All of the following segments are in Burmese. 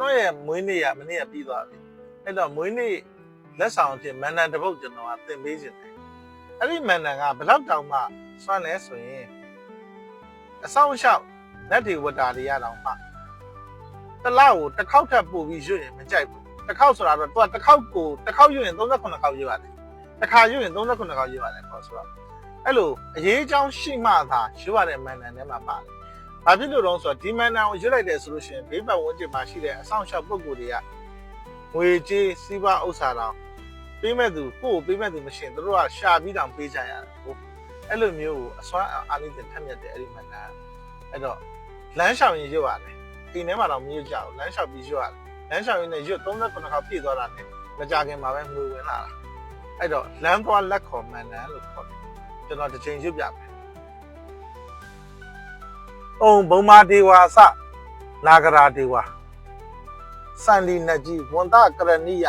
တော်ရဲ့မွေးနေ့ကမနေ့ကပြီးသွားပြီအဲ့တော့မွေးနေ့လက်ဆောင်အဖြစ်မန္တန်တစ်ပုတ်ကျွန်တော်ကသင်ပေးခြင်းတယ်အဲ့ဒီမန္တန်ကဘယ်လောက်တောင်မှစွမ်းလဲဆိုရင်အဆောင်လျှောက်လက်တွေဝတ္တာတွေရတော့မှတစ်လောက်ကိုတစ်ခေါက်ထပ်ပို့ပြီးရွတ်ရင်မကြိုက်ဘူးတစ်ခေါက်ဆိုတာတော့သူကတစ်ခေါက်ကိုတစ်ခေါက်ရွတ်ရင်38ခေါက်ရွတ်ရတယ်တစ်ခါရွတ်ရင်38ခေါက်ရွတ်ရတယ်ပေါ့ဆိုတော့အဲ့လိုအရေးအကြောင်းရှိမှသာရွတ်ရတဲ့မန္တန်ထဲမှာပါတယ်။ ဘာဖြစ်လို့လဲဆိုတော့ဒီမန္တန်ကိုရွတ်လိုက်တယ်ဆိုလို့ရှိရင်ဘေးပတ်ဝန်းကျင်မှာရှိတဲ့အဆောင်လျှောက်ပုံကိုယ်တွေကငွေကြေးစီးပွားဥစ္စာတောင်ပေးမဲ့သူကိုယ့်ကိုပေးမဲ့သူမရှိရင်တို့ကရှာပြီးတောင်ပေးကြရတာဟုတ်အဲ့လိုမျိုးကိုအစွမ်းအာနိသင်ထက်မြက်တဲ့အဲ့ဒီမန္တန်အဲ့တော့လမ်းလျှောက်ရင်ရွတ်ရတယ်အိမ်ထဲမှာတော့မရွတ်ကြဘူးလမ်းလျှောက်ပြီးရွတ်ရတယ်လမ်းလျှောက်ရင်လည်းရွတ်38ခေါက်ပြည့်သွားတာနဲ့မကြခင်မှာပဲငွေဝင်လာတာအဲ့တော့လမ်းသွားလက်ခေါ်မန္တန်လို့ခေါ်တယ်ကျွန်တော်တစ်ချိန်ရွတ်ပြမယ် အုံဘုံမာဒေဝါစနာဂရာဒေဝါစန္ဒီနကြီးဝန္တကရဏိယ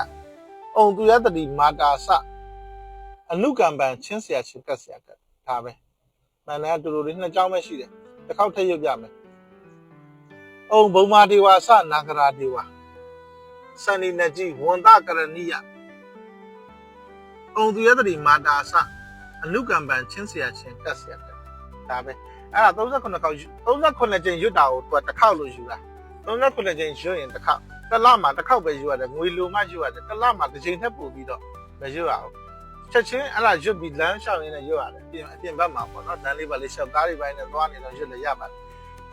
အုံသူရတတိမာတာစအနုကံပံချင်းဆရာချင်းကတ်ဆရာကတ်ဒါပဲမန္တန်တူတူလေးနှစ်ကြောင်းပဲရှိတယ်တစ်ခေါက်ထည့်ရုပ်ပြမယ်အုံဘုံမာဒေဝါစနာဂရာဒေဝါစန္ဒီနကြီးဝန္တကရဏိယအုံသူရတတိမာတာစအနုကံပံချင်းဆရာချင်းကတ်ဆရာကတ်ဒါပဲ အဲ့ဒါ38ခေါက်38ကျင်းရွတ်တာကိုသူကတစ်ခေါက်လို့ယူတာ38ကျင်းရွတ်ရင်တစ်ခေါက်တစ်လမှာတစ်ခေါက်ပဲယူရတယ်ငွေလိုမှယူရတယ်တစ်လမှာတစ်ချိန်ထပ်ပို့ပြီးတော့မရွတ်ရဘူးချက်ချင်းအဲ့ဒါရွတ်ပြီးလမ်းလျှောက်ရင်းနဲ့ရွတ်ရတယ်ပြင်အပြင်ဘက်မှာပေါ့နော်လမ်းလေးပါလေးလျှောက်ကားလေးပိုင်းနဲ့သွားနေတော့ရွတ်လည်းရပါတယ်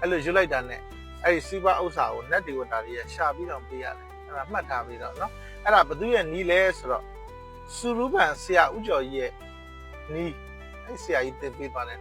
အဲ့လိုရွတ်လိုက်တာနဲ့အဲ့ဒီစီးပွားဥစ္စာကို net ဒီဝတာတွေကရှာပြီးတော့ပေးရတယ်အဲ့ဒါမှတ်ထားပြီးတော့နော်အဲ့ဒါဘသူရဲ့နီးလဲဆိုတော့စူရူပန်ဆရာဦးကျော်ကြီးရဲ့နီးအဲ့ဆရာကြီးတင်ပေးသွားတယ်